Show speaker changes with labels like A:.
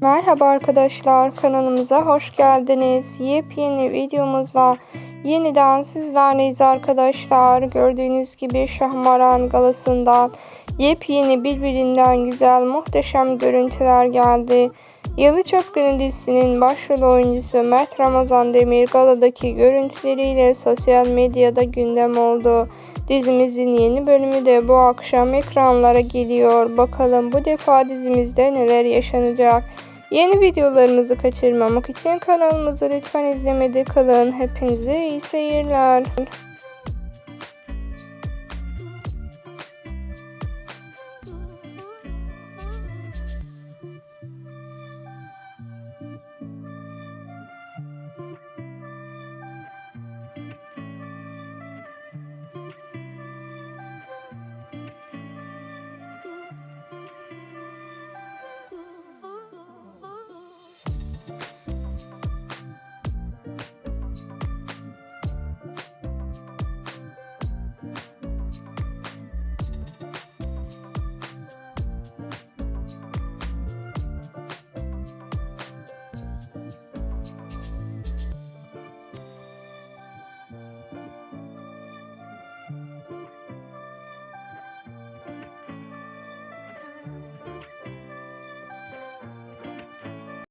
A: Merhaba arkadaşlar kanalımıza hoş geldiniz. Yepyeni videomuzla yeniden sizlerleyiz arkadaşlar. Gördüğünüz gibi Şahmaran galasından yepyeni birbirinden güzel muhteşem görüntüler geldi. Yalı Çapkını dizisinin başrol oyuncusu Mert Ramazan Demir galadaki görüntüleriyle sosyal medyada gündem oldu. Dizimizin yeni bölümü de bu akşam ekranlara geliyor. Bakalım bu defa dizimizde neler yaşanacak? Yeni videolarımızı kaçırmamak için kanalımızı lütfen izlemede kalın. Hepinize iyi seyirler.